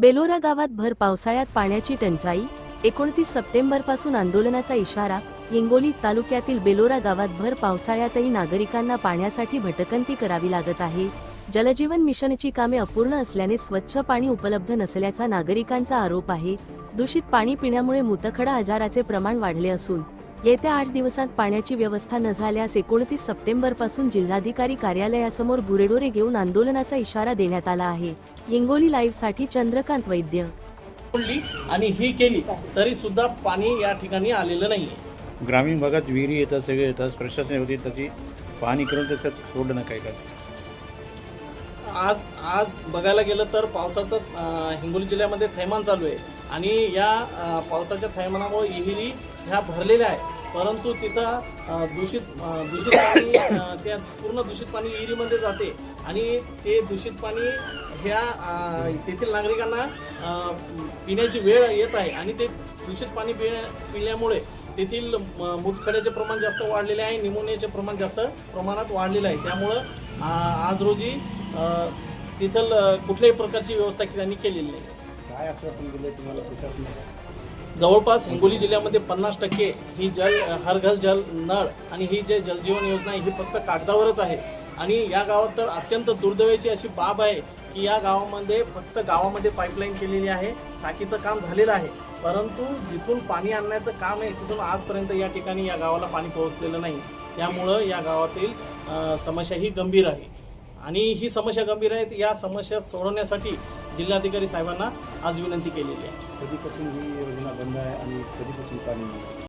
बेलोरा गावात भर पावसाळ्यात पाण्याची टंचाई एकोणतीस सप्टेंबरपासून आंदोलनाचा इशारा हिंगोली तालुक्यातील बेलोरा गावात भर पावसाळ्यातही नागरिकांना पाण्यासाठी भटकंती करावी लागत आहे. जलजीवन मिशनची कामे अपूर्ण असल्याने स्वच्छ पाणी उपलब्ध नसल्याचा नागरिकांचा आरोप आहे. दूषित पाणी पिण्यामुळे मूतखडा आजाराचे प्रमाण वाढले असून येत्या आठ दिवसात पाण्याची व्यवस्था न झाल्यास एकोणतीस सप्टेंबरपासून जिल्हाधिकारी कार्यालयासमोर गुरेढोरे घेऊन आंदोलनाचा इशारा देण्यात आला आहे. हिंगोली लाईव्हसाठी चंद्रकांत वैद्य. आणि ही केली तरी सुद्धा पाणी या ठिकाणी आलेलं नाही ग्रामीण भागात विहिरी येतात सगळे येतात प्रशासन होती त्याची पाहणी करून त्याच्यात सोडलं ना काय काय आज आज बघायला गेलं तर पावसाचं हिंगोली जिल्ह्यामध्ये थैमान चालू आहे. आणि या पावसाच्या थैमानामुळे विहिरी ह्या भरलेल्या आहे परंतु तिथं दूषित दूषित पाणी त्या पूर्ण दूषित पाणी विहिरीमध्ये जाते. आणि ते दूषित पाणी ह्या तेथील नागरिकांना पिण्याची वेळ येत आहे. आणि ते दूषित पाणी पिण्या पिल्यामुळे तेथील मुतखड्याचे प्रमाण जास्त वाढलेले आहे. निमोनियाचे प्रमाण जास्त प्रमाणात वाढलेलं आहे. त्यामुळं आज रोजी तिथं कुठल्याही प्रकारची व्यवस्था त्यांनी केलेली नाही. काय आश्वासन दिलं तुम्हाला प्रशासनाला जवळपास हिंगोली जिल्ह्यामध्ये पन्नास टक्के ही जल हर घर जल नळ आणि ही जे जलजीवन योजना आहे ही फक्त कागदावरच आहे. आणि या गावात तर अत्यंत दुर्दैवाची अशी बाब आहे की या गावामध्ये फक्त गावामध्ये पाईपलाईन केलेली आहे टाकीचं काम झालेलं आहे. परंतु जिथून पाणी आणण्याचं काम आहे तिथून आजपर्यंत या ठिकाणी या गावाला पाणी पोहोचलेलं नाही. त्यामुळं या गावातील समस्या ही गंभीर आहे. आणि ही समस्या गंभीर आहे. या समस्या सोडवण्यासाठी जिल्हाधिकारी साहेबांना आज विनंती केलेली आहे. कधीपासून ही योजना बंद आहे आणि कधीपासून पाणी